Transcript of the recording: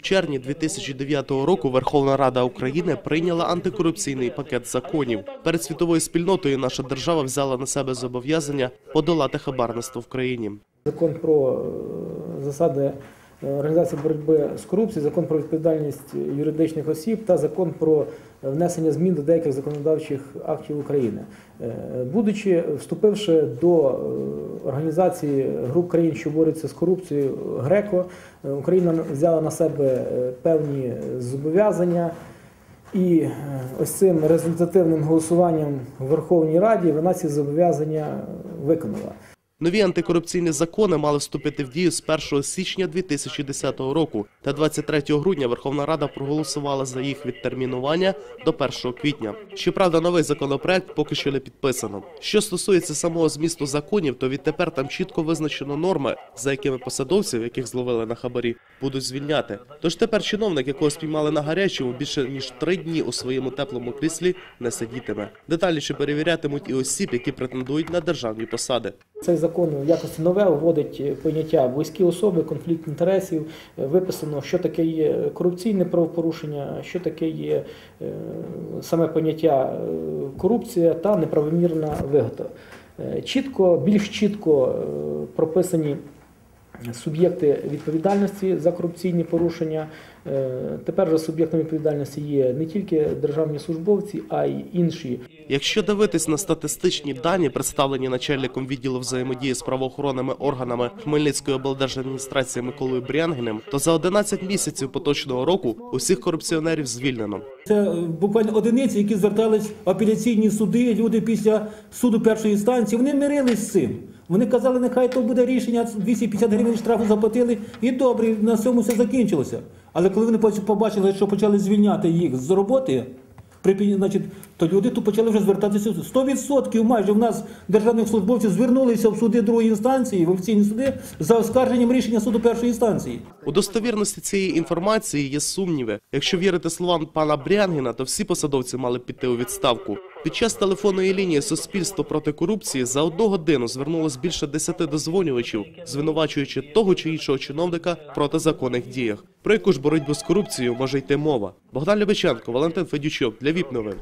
червні 2009 року Верховна Рада України прийняла антикорупційний пакет законів. Перед світовою спільнотою наша держава взяла на себе зобов'язання подолати хабарництво в країні. Закон про е, засади е, організації боротьби з корупцією, закон про відповідальність юридичних осіб та закон про внесення змін до деяких законодавчих актів України. Е, Будучи вступивши до організації груп країн, що борються з корупцією ГРЕКО, е, Україна взяла на себе е, певні зобов'язання. І е, ось цим результативним голосуванням в Верховній Раді вона ці зобов'язання виконала. Нові антикорупційні закони мали вступити в дію з 1 січня 2010 року, та 23 грудня Верховна Рада проголосувала за їх відтермінування до 1 квітня. Щоправда, новий законопроект поки що не підписано. Що стосується самого змісту законів, то відтепер там чітко визначено норми, за якими посадовців, яких зловили на хабарі, будуть звільняти. Тож тепер чиновник, якого спіймали на гарячому, більше ніж три дні у своєму теплому кріслі не сидітиме. Детальніше перевірятимуть і осіб, які претендують на державні посади. Цей закон якості нове вводить е, поняття близькі особи, конфлікт інтересів. Е, Виписано, що таке є корупційне правопорушення, що таке є е, саме поняття корупція та неправомірна вигода. Чітко, більш чітко прописані суб'єкти відповідальності за корупційні порушення. Е, Тепер же суб'єктами відповідальності є не тільки державні службовці, а й інші Якщо дивитись на статистичні дані, представлені начальником відділу взаємодії з правоохоронними органами Хмельницької облдержадміністрації Миколою Брянгіним, то за 11 місяців поточного року усіх корупціонерів звільнено. Це е, буквально одиниці, які звертались в апеляційні суди. Люди після суду першої інстанції вони мирились з цим. Вони казали, нехай то буде рішення 250 гривень штрафу заплатили, і добре, на цьому все закінчилося. Але коли вони побачили, що почали звільняти їх з роботи, при значить, то люди тут почали вже звертатися. 100% майже в нас державних службовців звернулися в суди другої інстанції, в офіційні суди за оскарженням рішення суду першої інстанції. У достовірності цієї інформації є сумніви. Якщо вірити словам пана Брянгіна, то всі посадовці мали піти у відставку. Під час телефонної лінії Суспільство проти корупції за одну годину звернулось більше десяти дозвонювачів, звинувачуючи того чи іншого чиновника в протизаконних діях. Про яку ж боротьбу з корупцією може йти мова? Богдан Любиченко, Валентин Федючок для ВІП новин.